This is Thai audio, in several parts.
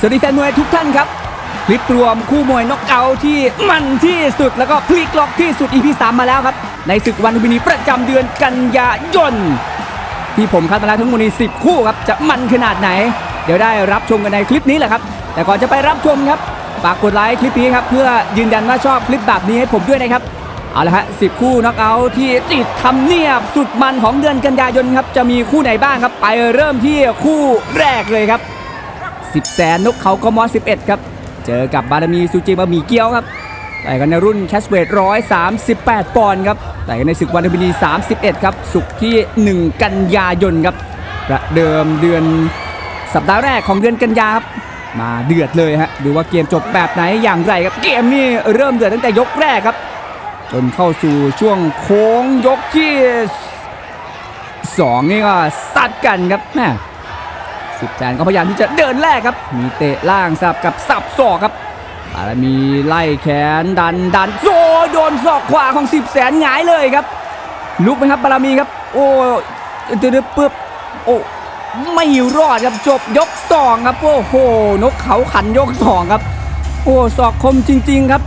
สวัสดีแฟนมวยทุกท่านครับคลิปรวมคู่มวยน็อกเอาท์ที่มันที่สุดแล้วก็พลิกล็อกที่สุด EP 3 มาแล้วครับ ในศึกวันลุมพินีประจำเดือนกันยายนที่ผมคัดมาแล้วทั้งหมดใน10 คู่ครับ จะมันขนาดไหน เดี๋ยวได้รับชมกันในคลิปนี้แหละครับ แต่ก่อนจะไปรับชมครับฝากกดไลค์คลิปนี้ครับ เพื่อยืนยันว่าชอบคลิปแบบนี้ให้ผมด้วยนะครับเอาละฮะสิคู่น็อกเอาท์ที่ติดทำเนียบสุดมันของเดือนกันยายนครับจะมีคู่ไหนบ้างครับ ไปเริ่มที่คู่แรกเลยครับ 10แสนนกเขากมอ11 ครับ เจอกับบารมีซูจิบะหมี่เกี๊ยวครับ แต่กันในรุ่นแคชเวท138ปดปอนด์ครับ แต่กันในศึกวันลุมพินี31ครับสุกร์ที่1กันยายนครับ ประเดิมเดือนสัปดาห์แรกของเดือนกันยาครับมาเดือดเลยฮะดูว่าเกมจบแบบไหนอย่างไรครับ เกมนี้เริ่มเดือดตั้งแต่ยกแรกครับ จนเข้าสู่ช่วงโค้งยกที่2นี่ก็ซัดกันครับแม่ สิบแสนก็พยายามที่จะเดินแรกครับ มีเตะล่างสับกับสับศอกครับบารมีไล่แขนดันดันโซโดนศอกขวาของสิบแสนหงายเลยครับ ลุกไหมครับบารมีครับ โอ้เดือดปึ๊บโอ้ไม่รอดครับจบยกสองครับโอ้โหนกเขาขันยกสองครับ โอ้ศอกคมจริง ๆครับ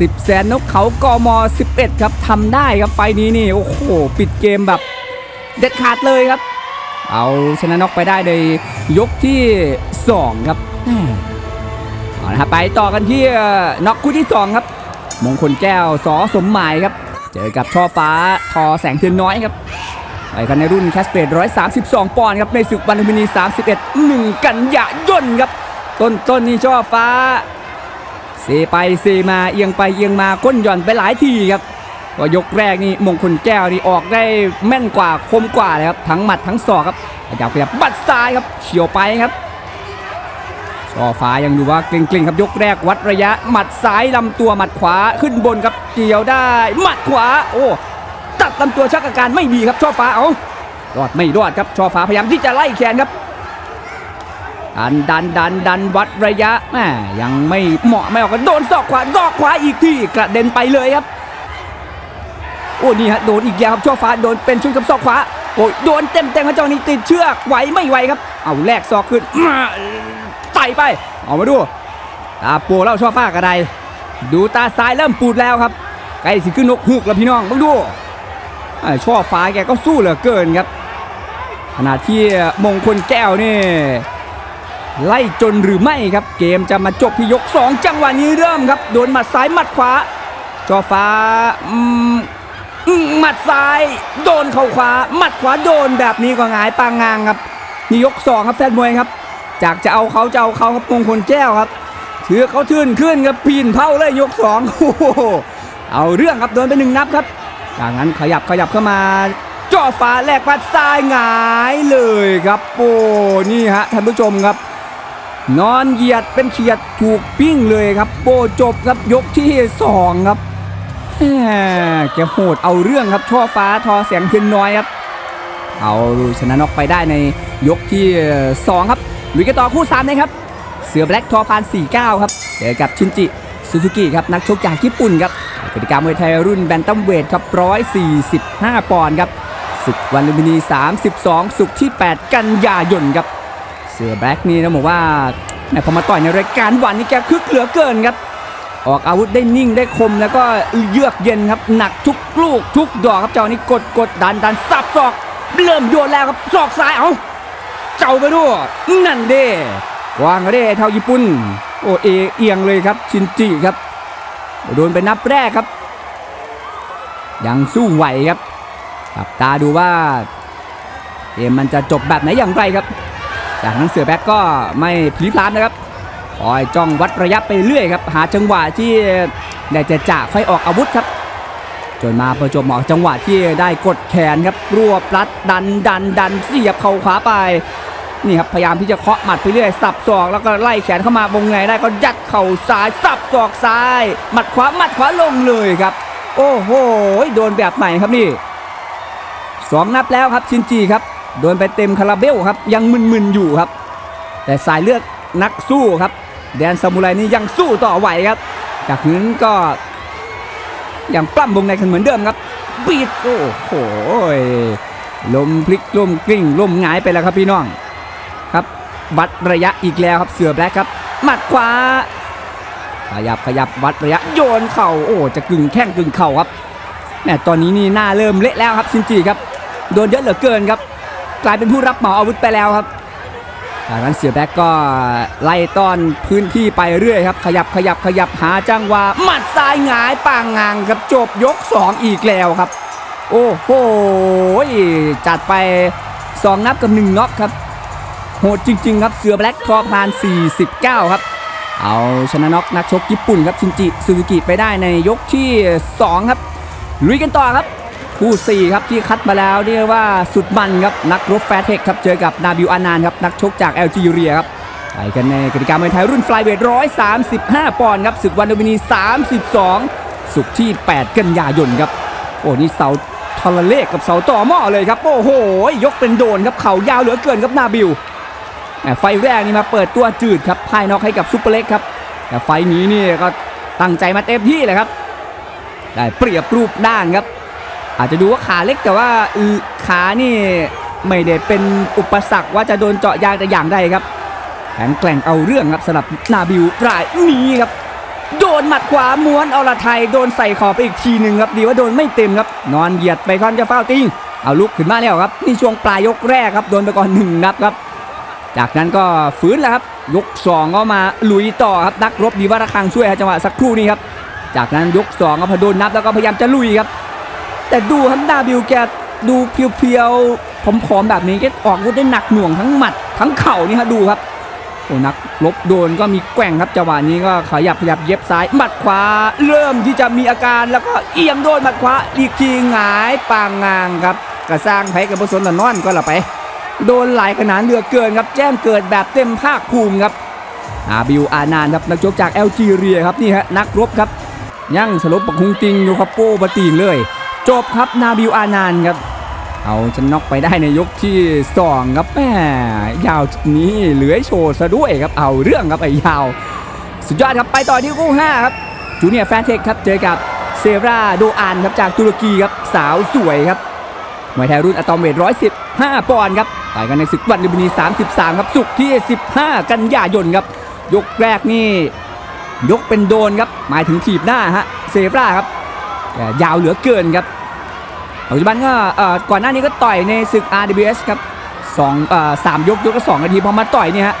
สิบแสนนกเขากม11 ครับทำได้ครับไฟนี้นี่โอ้โหปิดเกมแบบ เด็ดขาดเลยครับ เอาชนะน็อกไปได้ในยกที่ 2 ครับแม่เอาละครับไปต่อกันที่น็อกคู่ที่ 2 ครับ มงคลแก้วสอสมหมายครับ เจอกับช่อฟ้าทอแสงเทียนน้อยครับไปกันในรุ่นแคสเปด132 ปอนด์ครับในศึกวันลุมพินี 31 1 กันยายนครับ ต้นต้นนี่ช่อฟ้าเซไปเซมาเอียงไปเอียงมาก้นหย่อนไปหลายทีครับ ก็ยกแรกนี่มงคลแก้วนี่ออกได้แม่นกว่าคมกว่าเลยครับทั้งหมัดทั้งศอกครับขยับขยับบัดซ้ายครับเฉียวไปครับชอฟ้ายังดูว่าเกร็งๆครับยกแรกวัดระยะ หมัดซ้ายลำตัวหมัดขวาขึ้นบนครับเกี่ยวได้ หมัดขวา โอ้ตัดลำตัวชักอาการไม่ดีครับช่อฟ้าเอารอดไม่รอดครับช่อฟ้าพยายามที่จะไล่แขนครับดันดันดันดันวัดระยะแม่ยังไม่เหมาะไม่ออกก็โดนศอกขวาศอกขวาอีกทีกระเด็นไปเลยครับ โอ้นี่ฮะโดนอีกแล้วครับช่อฟ้าโดนเป็นชุดกับศอกขวาโอ้ยโดนเต็มเต็มๆครับจ้านี่ติดเชือกไหวไม่ไหวครับ เอาแลกศอกขึ้นมาใส่ไป เอามาดูตาโปเล่าช่อฟ้ากระไดดูตาซ้ายเริ่มปูดแล้วครับใกล้สิขึ้นนกฮูกแล้วพี่น้องต้องดูช่อฟ้าแกก็สู้เหลือเกินครับขณะที่มงคลแก้วนี่ไล่จนหรือไม่ครับ เกมจะมาจบที่ยก 2 จังหวะนี้เริ่มครับ โดนหมัดซ้ายหมัดขวาจอฟ้าอืม หมัดซ้าย โดนเข่าขวา หมัดขวาโดนแบบนี้ก็หงายปางงางครับนี่ยก2ครับแฟนมวยครับ จากจะเอาเขาจะเอาเขาครับมงคลแก้วครับถือเขาทื่นขึ้นครับปีนเผาเลยยก2โอ้โหเอาเรื่องครับโดนไปหนึ่งนับครับ จากนั้นขยับขยับเข้ามาจ่อฟ้าแลกหมัดซ้ายหงายเลยครับโอ้นี่ฮะท่านผู้ชมครับ นอนเหยียดเป็นเขียดถูกปิ้งเลยครับโบจบครับยกที่สองครับ แกโหดเอาเรื่องครับช่อฟ้าทอเสียงเทียนน้อยครับ เอาชนะน็อกไปได้ในยกที่ 2 ครับลุยกันต่อคู่3นะครับ เสือแบล็กทอพาน 49 ครับ เจอกับชินจิซูซูกิครับนักชกจากญี่ปุ่นครับกติกามวยไทยรุ่นแบนตัมเวทครับ 145 ปอนด์ครับศึกวันลุมพินี 32 สุกที่ 8 กันยายนครับ เสือแบล็กนี่ต้องบอกว่าแหม่พอมาต่อยในรายการวันนี้แกคึกเหลือเกินครับ ออกอาวุธได้นิ่งได้คมแล้วก็เยือกเย็นครับหนักทุกลูกทุกดอกครับเจ้านี้กดกดดันดันสับศอก เริ่มโยนแล้วครับศอกซ้ายเอาเจ้าไปด้วยนั่นเด้กวางเด้เท่าญี่ปุ่นโอเอเอียงเลยครับชินจิครับ โดนไปนับแรกครับ ยังสู้ไหวครับจับตาดูว่าเกมมันจะจบแบบไหนอย่างไรครับ จากนั้นเสือแบ็กก็ไม่พลีพลามนะครับ คอยจ้องวัดระยะไปเรื่อยครับ หาจังหวะที่ได้จะจ่าค่อยออกอาวุธครับ จนมาประจวบเหมาะจังหวะที่ได้กดแขนครับรวบรัดดันดันดันเสียบเข่าขวาไปนี่ครับพยายามที่จะเคาะหมัดไปเรื่อยสับศอกแล้วก็ไล่แขนเข้ามาวงในได้ก็ยัดเข่าซ้ายสับศอกซ้ายหมัดขวาหมัดขวาลงเลยครับ โอ้โหโดนแบบไหนครับนี่สองนับแล้วครับชินจีครับโดนไปเต็มคาราเบลครับยังมึนๆอยู่ครับ แต่สายเลือดนักสู้ครับ แดนซามูไรนี่ยังสู้ต่อไหวครับ จากนั้นก็ยังปล้ำวงในกันเหมือนเดิมครับบีดโอ้โหลมพลิกลมกลิ้งลมหงายไปแล้วครับพี่น้องครับ วัดระยะอีกแล้วครับเสือแบล็กครับหมัดขวาขยับขยับวัดระยะโยนเข่าโอ้จะกึ่งแข้งกึ่งเข่าครับแหมตอนนี้นี่หน้าเริ่มเละแล้วครับซินจิครับโดนเยอะเหลือเกินครับ กลายเป็นผู้รับเหมาอาวุธไปแล้วครับ จากนั้นเสือแบ็กก็ไล่ต้อนพื้นที่ไปเรื่อยครับ ขยับขยับขยับหาจังหวะหมัดซ้ายหงายปางงางครับจบยก 2 อีกแล้วครับ โอ้โหจัดไป 2 นับกับ 1น็อกครับ โหดจริง ๆ ครับเสือแบล็กทอพาน 49 ครับ เอาชนะน็อกนักชกญี่ปุ่นครับชินจิซูซูกิไปได้ในยกที่ 2 ครับลุยกันต่อครับ คู่4ครับที่คัดมาแล้วเรียกว่าสุดมันครับนักรบแฟร์เทคครับเจอกับนาบิวอานานครับนักชกจากแอลจีเรียครับไปกันในกติกามวยไทยรุ่นฟลายเวท135 ปอนด์ครับศึกวันโดมินี 32 สุกที่ 8 กันยายนครับโอ้นี่เสาทรเลขกับเสาต่อหม้อเลยครับโอ้โหยกเป็นโดนครับเข่ายาวเหลือเกินครับนาบิวไฟแรกนี่มาเปิดตัวจืดครับพ่ายนอกให้กับซุปเปอร์เล็กครับแต่ไฟนี้นี่ก็ตั้งใจมาเต็มที่เลยครับได้เปรียบรูปด้านครับ อาจจะดูว่าขาเล็กแต่ว่าขานี่ไม่ได้เป็นอุปสรรคว่าจะโดนเจาะยางแต่อย่างใดครับแข็งแกร่งเอาเรื่องครับสำหรับนาบิวรายนี้ครับ โดนหมัดขวาม้วนเอาละไทยโดนใส่ขอบไปอีกทีหนึ่งครับดีว่าโดนไม่เต็มครับ นอนเหยียดไปค่อนจะเฝ้าติ้งเอาลุกขึ้นมาแล้วครับนี่ช่วงปลายยกแรกครับโดนไปก่อนหนึ่งนับครับ จากนั้นก็ฟื้นแล้วครับยก2ก็มาลุยต่อครับนักรบดีว่าระคังช่วยจังหวะสักครู่นี้ครับจากนั้นยก2ก็พอโดนนับแล้วก็พยายามจะลุยครับ แต่ดูฮันดาบิวแกดูเพียวๆผอมๆแบบนี้แกออกอาวุธได้หนักหน่วงทั้งหมัดทั้งเข่านี่ฮะดูครับโอ้นักลบโดนก็มีแกว่งครับจังหวะนี้ก็ขยับขยับเย็บซ้ายหมัดขวา เริ่มที่จะมีอาการแล้วก็เอียงโดนหมัดขวาอีกทีหงายปางงางครับกระสร้างไผกับผสนละนอนก็ละไป โดนหลายขนาดเหลือเกินครับแจ้งเกิดแบบเต็มภาคภูมิครับอาบิวอานานครับนักชกจากแอลจีเรียครับนี่ฮะนักรบครับ ยั่งสลบปักฮุงติงอยู่ครับโป้บะตีงเลย จบครับนาบิวอานานครับเอาชนน็อกไปได้ในยกที่สองครับแม่ยาวจุดนี้เหลือโชว์ซะด้วยครับเอาเรื่องครับไอ้ยาว สุดยอดครับไปต่อที่คู่ห้าครับจูเนียร์แฟนเทคครับเจอกับเซราโดอานครับจากตุรกีครับสาวสวยครับมวยไทยรุ่นอะตอมเวท115 ปอนด์ครับต่อยกันในศึกวันลุมพินี33 ครับสุกที่ 15 กันยายนครับ ยกแรกนี่ ยกเป็นโดนครับ หมายถึงถีบหน้าฮะเซฟราครับแต่ยาวเหลือเกินครับ ปัจจุบันก็ก่อนหน้านี้ก็ต่อยในศึก RWS ครับสองสามยกยกละสองนาทีพอมาต่อยเนี่ยฮะ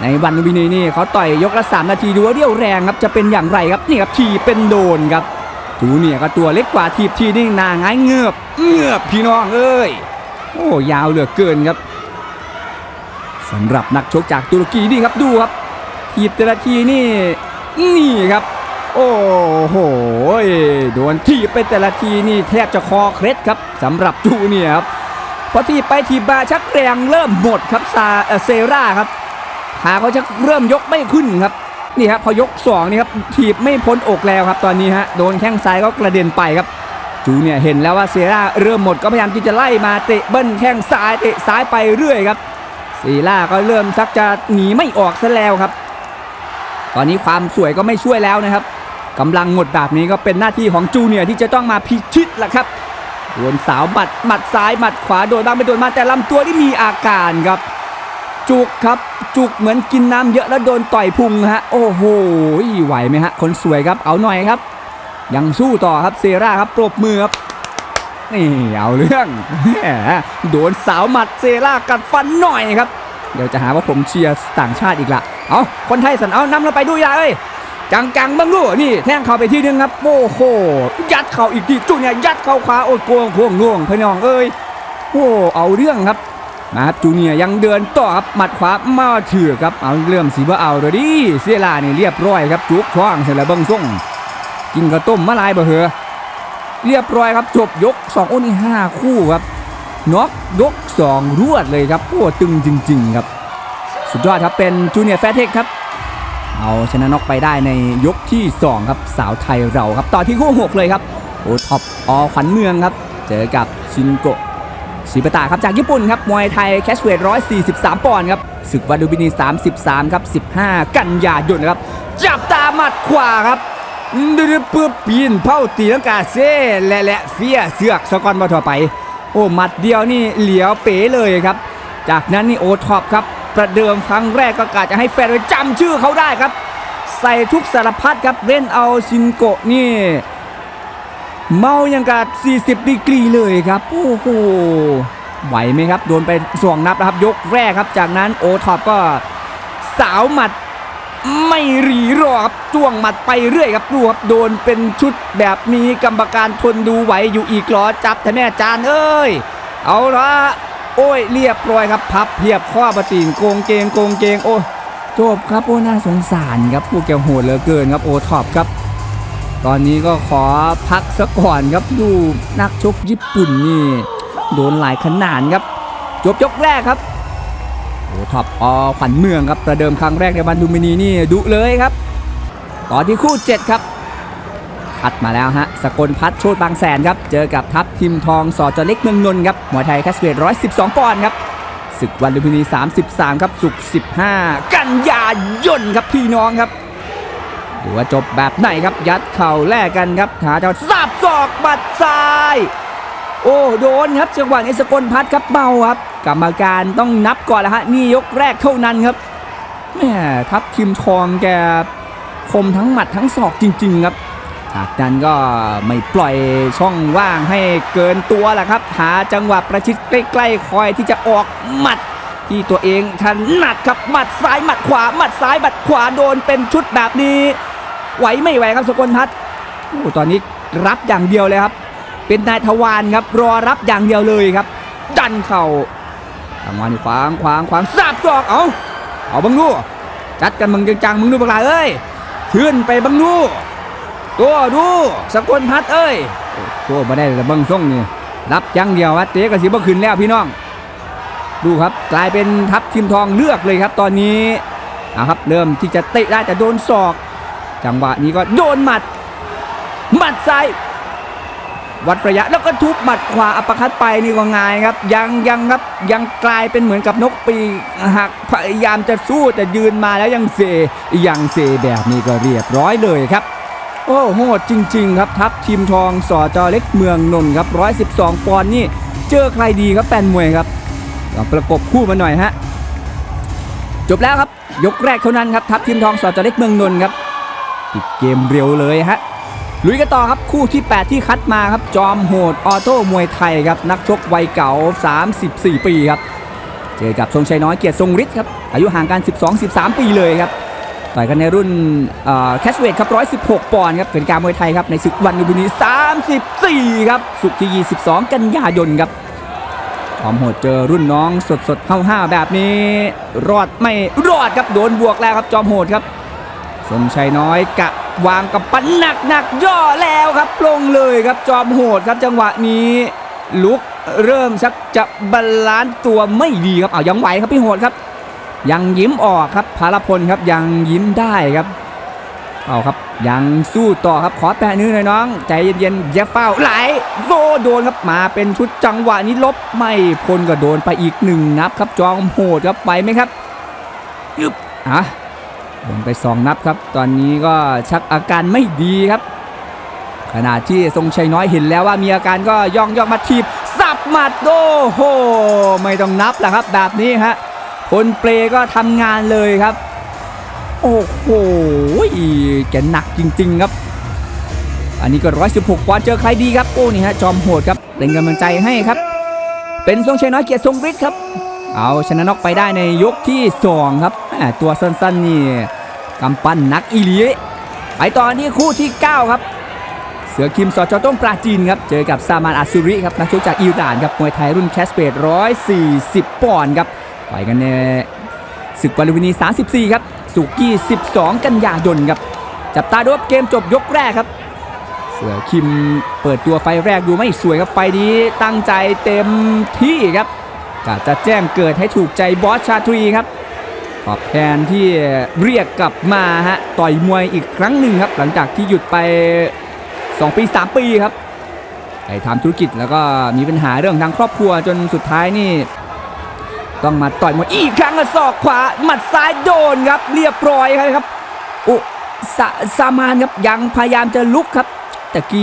ในวันลุมพินีนี่เขาต่อยยกละ3นาทีดูว่าเรี่ยวแรงครับจะเป็นอย่างไรครับนี่ครับทีเป็นโดนครับจูเนี่ยก็ตัวเล็กกว่าทีบทีนี่นางายเงือบเงือบพี่น้องเอ้ยโอ้ยาวเหลือเกินครับสำหรับนักชกจากตุรกีนี่ครับดูครับทีบแต่ละทีนี่นี่ครับ โอ้โหโดนทีไปแต่ละทีนี่แทบจะคอเคล็ดครับสำหรับจูเนี่ยครับพอทีไปทีบาชักแรงเริ่มหมดครับซาเซราครับขาเขาจะเริ่มยกไม่ขึ้นครับนี่ครับพอยก2นี่ครับถีบไม่พ้นอกแล้วครับ ตอนนี้ฮะโดนแข้งซ้ายก็กระเด็นไปครับ จูเนี่ยเห็นแล้วว่าเซราเริ่มหมดก็พยายามที่จะไล่มาเตะเบิ้ลแข้งซ้ายเตะซ้ายไปเรื่อยครับเซราก็เริ่มชักจะหนีไม่ออกซะแล้วครับ ตอนนี้ความสวยก็ไม่ช่วยแล้วนะครับ กำลังหมดแบบนี้ก็เป็นหน้าที่ของจูเนียร์ที่จะต้องมาพิชิตแหละครับโดนสาวหมัดหมัดซ้ายหมัดขวาโดนบ้างไม่โดนมาแต่ลำตัวที่มีอาการครับ จุกครับจุกเหมือนกินน้ำเยอะแล้วโดนต่อยพุงฮะ โอ้โหไหวไหมฮะ คนสวยครับเอาหน่อยครับ ยังสู้ต่อครับเซราครับปรบมือครับนี่เอาเรื่องโดนสาวหมัดเซรากัดฟันหน่อยครับ เดี๋ยวจะหาว่าผมเชียร์ต่างชาติอีกละเอาคนไทยสันเอานำเราไปดูยาเอ้ย จังกังๆบ้างลูกนี่แทงเข่าไปทีนึงครับโอ้โหยัดเข่าอีกทีจุเนี่ยยัดเข่าขวาโอ้ยโกงพวงน่วงพี่น้องเอ้ยโอ้เอาเรื่องครับมาครับจูเนียยังเดินต่อครับหมัดขวามาเถือครับเอาเริ่มสีว่าเอาเลยดิเสียลานี่เรียบร้อยครับจุกท้องเสร็จแล้วเบิ้งส่งกินข้าวต้มมะลายบ่เหอเรียบร้อยครับจบยก2โอ้นี่5คู่ครับน็อกยก 2 รวดเลยครับโอ้ตึงจริง ๆ ครับ สุดยอดครับเป็นจูเนียร์แฟร์เทคครับ เอาชนะน็อกไปได้ในยกที่ 2 ครับสาวไทยเราครับ ต่อที่คู่ 6 เลยครับโอท็อปอขวัญเมืองครับ เจอกับชินโกะศิปตาครับจากญี่ปุ่นครับมวยไทยแคชเวท143 ปอนด์ครับศึกวันดูบินี33 ครับ 15 กันยายนครับ จับตาหมัดขวาครับดื้อเปื้อปีนเผาตีลังกาเซ่และและเฟียเสือกสกอนมาถอไป โอ้หมัดเดียวนี่เหลียวเป๋เลยครับ จากนั้นนี่โอท็อปครับ ประเดิมครั้งแรกก็กะจะให้แฟนๆจำชื่อเขาได้ครับ ใส่ทุกสารพัดครับเล่นเอาชินโกะนี่ เมายังกับ 40ดีกรีเลยครับ โอ้โหไหวไหมครับ โดนไปสองนับนะครับ ยกแรกครับ จากนั้นโอท็อปก็สาวหมัดไม่รีรอครับจ้วงหมัดไปเรื่อยครับดูครับโดนเป็นชุดแบบนี้กรรมการทนดูไหวอยู่อีกหรอจับแต่แม่จานเอ้ย เอาละ โอ้ยเรียบร้อยครับพับเพียบข้อปติงโกงเกงโกงเกงโอ้จบครับโอ้น่าสงสารครับพวกแกโหดเหลือเกินครับโอท็อปครับ ตอนนี้ก็ขอพักสักก่อนครับดูนักชกญี่ปุ่นนี่โดนหลายขนาดครับ จบยกแรกครับโอท็อปอขวัญเมืองครับประเดิมครั้งแรกในวันดูมินีนี่ดุเลยครับ ตอนที่คู่ 7 ครับ คัดมาแล้วฮะ สกลพัฒน์โชตบางแสนครับ เจอกับทัพทิมทองสอจเล็กเมืองนนท์ครับมวยไทยแคสเวท112ปอนด์ครับศึกวันลุมพินี 33 ครับสุก15 กันยายนครับพี่น้องครับดูว่าจบแบบไหนครับ ยัดเข่าแลกกันครับหาเจ้าสับศอกบัดซ้าย โอ้โดนครับจังหวะนี้สกลพัฒน์ครับเมาครับกรรมการต้องนับก่อนแล้วฮะนี่ยกแรกเท่านั้นครับแม่ทัพทิมทองแกคมทั้งหมัดทั้งศอกจริง ๆ ครับ จากนั้นก็ไม่ปล่อยช่องว่างให้เกินตัวแหละครับ หาจังหวะประชิดใกล้ๆคอยที่จะออกหมัด ที่ตัวเองถนัดครับหมัดซ้ายหมัดขวาหมัดซ้ายหมัดขวาโดนเป็นชุดแบบนี้ไหวไม่ไหวครับสกลพัฒน์โอ้ตอนนี้รับอย่างเดียวเลยครับ เป็นนายทวารครับรอรับอย่างเดียวเลยครับ ดันเข่าทางวันนี่ขวางขวางขวางสับศอกเอาเอาบังดูจัดกันมึงจังๆมึงดูบังลาเอ้ยขึ้นไปบังดู ตัวดู สกลพัฒน์เอ้ย ตัวมาได้แต่เบังส่งนี่รับอย่างเดียววัดเตะกับสีบ่ขึ้นแล้วพี่น้อง ดูครับกลายเป็นทัพทีมทองเลือกเลยครับ ตอนนี้เอาครับเริ่มที่จะเตะได้แต่โดนศอก จังหวะนี้ก็โดนหมัด หมัดซ้ายวัดระยะแล้วก็ทุบหมัดขวาอัปคัดไปนี่ก็ง่ายครับ ยังยังครับยังกลายเป็นเหมือนกับนกปีหักพยายามจะสู้แต่ยืนมาแล้วยังเซยังเซแบบนี้ก็เรียบร้อยเลยครับ โอ้โหดจริง ๆ ครับ ทัพทีมทองสอจอเล็กเมืองนนท์ครับ112 ปอนด์นี่เจอใครดีครับแฟนมวยครับลองประกบคู่มาหน่อยฮะจบแล้วครับ ยกแรกเท่านั้นครับทัพทีมทองสอจอเล็กเมืองนนท์ครับปิดเกมเร็วเลยฮะลุยกันต่อครับคู่ที่ 8 ที่คัดมาครับจอมโหดออโต้มวยไทยครับนักชกวัยเก่า 34 ปีครับเจอกับทรงชัยน้อยเกียรติทรงฤทธิ์ครับอายุห่างกัน 12-13 ปีเลยครับ ต่อยกันในรุ่นแคชเวทครับ 116 ปอนด์ครับเกติกามวยไทยครับในศึกวันลุมพินี 34 ครับ สุกที่ 22 กันยายนครับจอมโหดเจอรุ่นน้องสดสดๆห้าๆแบบนี้ รอดไม่รอดครับโดนบวกแล้วครับจอมโหดครับสมชัยน้อยกะวางกับปั้นหนักหนักๆย่อแล้วครับลงเลยครับจอมโหดครับจังหวะนี้ลุกเริ่มชักจะบาลานซ์ตัวไม่ดีครับเอายังไหวครับพี่โหดครับ ยังยิ้มออกครับพารพลครับยังยิ้มได้ครับเอาครับยังสู้ต่อครับขอแตะนิ้วหน่อยน้อง ใจเย็นๆอย่าเฝ้าไหลโซโดนครับมาเป็นชุดจังหวะนี้ลบไม่พ้นก็โดนไปอีกหนึ่งนับครับจอมโหดครับไปไหมครับยึบอะโดนไปสองนับครับ ตอนนี้ก็ชักอาการไม่ดีครับ ขณะที่ทรงชัยน้อยเห็นแล้วว่ามีอาการก็ย่องย่องมาทีบสับหมัดโอ้โห ไม่ต้องนับแหละครับแบบนี้ฮะ คนเปรก็ทำงานเลยครับ โอ้โหแกหนักจริง ๆ ครับ อันนี้ก็ 116ปอนด์เจอใครดีครับ โอ้นี่ฮะจอมโหดครับเป็นกำลังใจให้ครับ เป็นทรงชัยน้อยเกียรติทรงฤทธิ์ครับ เอาชนะน็อกไปได้ในยกที่2ครับตัวสั้นๆนี่กำปั้นนักอีลีไปต่อที่คู่ที่ 9 ครับ เสือคิมสอจอต้มปราจีนครับ เจอกับซามันอาซูริครับ นักชกจากอิหร่านครับ มวยไทยรุ่นแคสเปด140 ปอนด์ครับ ไปกันในศึกวันลุมพินี 34 ครับ สุกี้ 12 กันยายนครับ จับตาดูเกมจบยกแรกครับ เสือคิมเปิดตัวไฟแรกดูไม่สวยครับ ไฟนี้ตั้งใจเต็มที่ครับกะจะแจ้งเกิดให้ถูกใจบอสชาตรีครับตอบแทนที่เรียกกลับมาฮะต่อยมวยอีกครั้งหนึ่งครับ หลังจากที่หยุดไป 2 ปี 3 ปีครับไปทำธุรกิจแล้วก็มีปัญหาเรื่องทางครอบครัวจนสุดท้ายนี่ ต้องมาต่อยมวยอีกครั้งกับศอกขวาหมัดซ้ายโดนครับ เรียบร้อยครับโอ้สาซามานครับยังพยายามจะลุกครับ แต่กี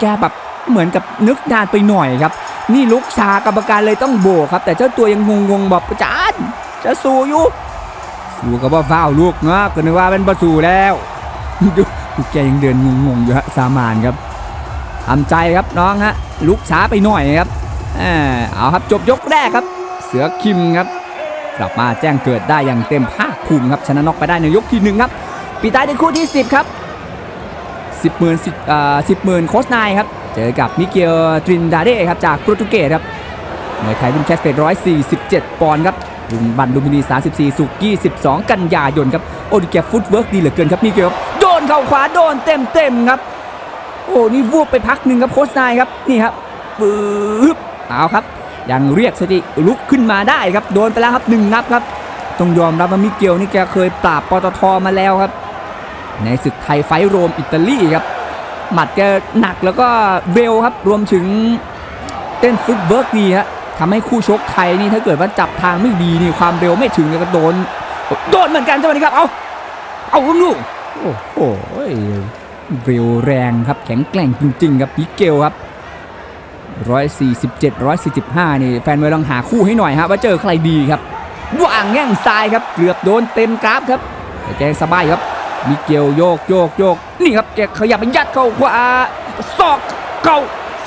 แกแบบเหมือนกับนึกนานไปหน่อยครับ นี่ลุกชากรรมการเลยต้องโบกครับ แต่เจ้าตัวยังงงๆบอกจานจะสู้อยู่สู้กับว่าฟ้าวลูกเนาะก็นึกว่าเป็นประสูแล้วดูแกยังเดินงงๆอยู่ฮะสามานครับทำใจครับน้องฮะลุกช้าไปหน่อยครับอ่าเอาครับจบยกแรกครับ สือคิมครับกลับมาแจ้งเกิดได้อย่างเต็มภาคภูมิครับชนะน็อกไปได้ในยกที่หนึ่งครับปีท้ายในคู่ที่ 10 ครับสิบหมื่นสิบอ่าสิบหมื่นโคชนายครับเจอกับมิเกลตรินดาเด้ครับจากโปรตุเกสครับมวยไทยรุ่นแคสเฟต147ปอนด์ครับรุ่นบันดุมินี34สุกร์22กันยายนครับโอดิแกฟุตเวิร์กดีเหลือเกินครับมิเกลโดนเข่าขวาโดนเต็มเต็มครับโอ้นี่วูบไปพักหนึ่งครับโคชนายครับนี่ครับปึ๊บเอาครับ ยังเรียกสติลุกขึ้นมาได้ครับโดนไปแล้วครับหนึ่งนับครับต้องยอมรับว่ามิเกลนี่แกเคยปราบปตทมาแล้วครับ ในศึกไทยไฟท์โรมอิตาลีครับหมัดแกหนักแล้วก็เร็วครับรวมถึงเต้นฟุตเวิร์กดีฮะทำให้คู่ชกไทยนี่ถ้าเกิดว่าจับทางไม่ดีนี่ความเร็วไม่ถึงเนี่ยก็โดนโดนเหมือนกันจังหวะนี้ครับเอาเอาลูกโอ้โหเร็วแรงครับแข็งแกร่งจริง ๆ ครับมิเกลครับ 147 145 นี่แฟนมวยลองหาคู่ให้หน่อยฮะว่าเจอใครดีครับวางแง่งซ้ายครับเกือบโดนเต็มกราฟครับแต่แกสบายครับมิเกลโยกโยกโยกนี่ครับแกขยับไปยัดเข้าขวาศอกเก่า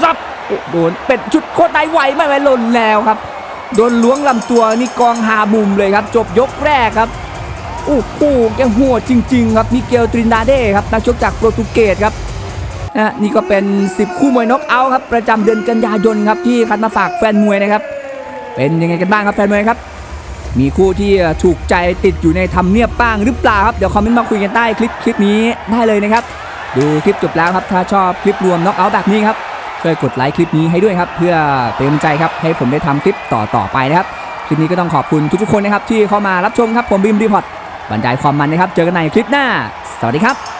ซับโอ้โดนเป็นชุดโคตรได้ไวไม่ไหวหล่นแล้วครับ โดนล้วงลำตัวนี่กองหามุมเลยครับ จบยกแรกครับโอ้โหแกโหดจริง ๆ ครับมิเกลตรินดาเด้ครับนักชกจากโปรตุเกสครับ นะนี่ก็เป็น 10 คู่มวยน็อกเอาท์ครับประจำเดือนกันยายนครับที่คัดมาฝากแฟนมวยนะครับ เป็นยังไงกันบ้างครับแฟนมวยครับ มีคู่ที่ถูกใจติดอยู่ในทำเนียบบ้างหรือเปล่าครับเดี๋ยวคอมเมนต์มาคุยกันใต้คลิปคลิปนี้ได้เลยนะครับ ดูคลิปจบแล้วครับถ้าชอบคลิปรวมน็อกเอาท์แบบนี้ครับช่วยกดไลค์คลิปนี้ให้ด้วยครับ เพื่อเป็นกำลังใจครับให้ผมได้ทำคลิปต่อต่อๆไปนะครับคลิปนี้ก็ต้องขอบคุณทุกๆคนนะครับที่เข้ามารับชมครับผมบีมรีพอร์ตบรรยายความมันนะครับ เจอกันในคลิปหน้า สวัสดีครับ